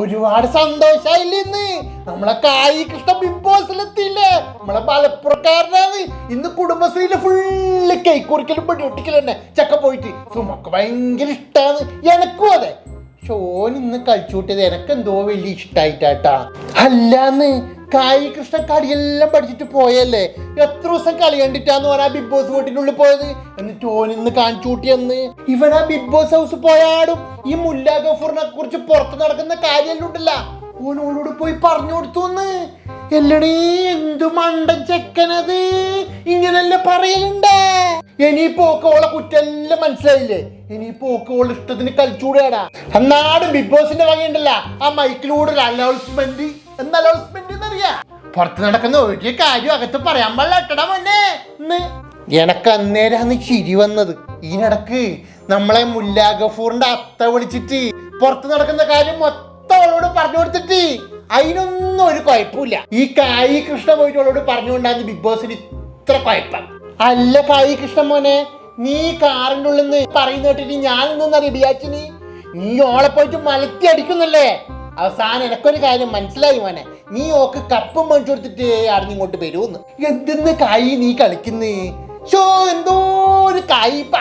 ഒരുപാട് സന്തോഷായില്ലേ ഇന്ന്. നമ്മളെ കായി കൃഷ്ണ ബിഗ് ബോസിലെത്തിയില്ലേ നമ്മളെ മലപ്പുറക്കാരനാണ്. ഇന്ന് കുടുംബശ്രീയിലെ ഫുള്ള് കേക്ക് കുറിക്കലും തന്നെ. ചക്ക പോയിട്ട്. സുമക്ക് ഭയങ്കര ഇഷ്ടമാണ് എനക്കും അതെ. ഷോൻ ഇന്ന് കഴിച്ചു കൂട്ടിയത് എനക്കെന്തോ വലിയ ഇഷ്ടായിട്ടാട്ടാ. അല്ലാന്ന് കായി കൃഷ്ണ കളിയെല്ലാം പഠിച്ചിട്ട് പോയല്ലേ? എത്ര ദിവസം കളി കണ്ടിട്ടാന്ന് പറഞ്ഞാ ബിഗ് ബോസ് വീട്ടിനുള്ളിൽ പോയത്? എന്നിട്ട് ഓൻ ഇന്ന് കാണിച്ചു കൂട്ടിയെന്ന് ഇവൻ ആ ബിഗ് ബോസ് ഹൗസ് പോയാടും. ഈ മുല്ല ഗഫൂറിനെ കുറിച്ച് പുറത്ത് നടക്കുന്ന കാര്യമെല്ലാം ഉണ്ടല്ല. ഓനോടോട് പോയി പറഞ്ഞു കൊടുത്തു എന്ന് എല്ലടീ എന്തു മണ്ടൻ ചെക്കനത്? ഇങ്ങനല്ലേ പറയലുണ്ടേ? ഇനിയിപ്പോ പോക്കോളെ കുറ്റെല്ലാം മനസ്സിലായില്ലേ? ഒക്കെ ഓളെ ഇഷ്ടത്തിന് കളിച്ചൂടാടാ. അന്നാടും ബിഗ് ബോസിന്റെ വകയുണ്ടല്ല. ആ മൈക്കിലൂടെ ഒരു അനൗൺസ്മെന്റ് എന്ന അനൗൺസ്മെന്റ് എന്നറിയാ പുറത്ത് നടക്കുന്ന ഒരു കാര്യം അകത്ത് പറയാൻ പാടില്ല മോനെ. എനക്ക് അന്നേരാന്ന് ചിരി വന്നത്. നടക്ക് നമ്മളെ മുല്ലാ ഗഫൂറിന്റെ അത്ത വിളിച്ചിട്ട് പുറത്ത് നടക്കുന്ന കാര്യം മൊത്തം അവളോട് പറഞ്ഞു കൊടുത്തിട്ട് അതിനൊന്നും ഒരു കുഴപ്പമില്ല. ഈ കായി കൃഷ്ണ പോയിട്ട് അവളോട് പറഞ്ഞുകൊണ്ടാണ് ബിഗ് ബോസിന് ഇത്ര കുഴപ്പം. അല്ല കായി കൃഷ്ണ മോനെ നീ കാറിന്റെ ഉള്ളിൽ നിന്ന് പറയുന്ന കേട്ടിട്ട് ഞാൻ നിന്നറിയ ബിയാച്ചിന്? നീ ഓളെ പോയിട്ട് മലത്തി അടിക്കുന്നല്ലേ? അവസാനം എനക്കൊരു കാര്യം മനസ്സിലായി മോനെ. നീ ഓക്ക് കപ്പും മേടിച്ചു കൊടുത്തിട്ട് അറിഞ്ഞിങ്ങോട്ട് വരുമെന്ന് എന്തെന്ന് കായി നീ കളിക്കുന്നേ? ഷോ എന്തോ ഒരു കായിപ്പ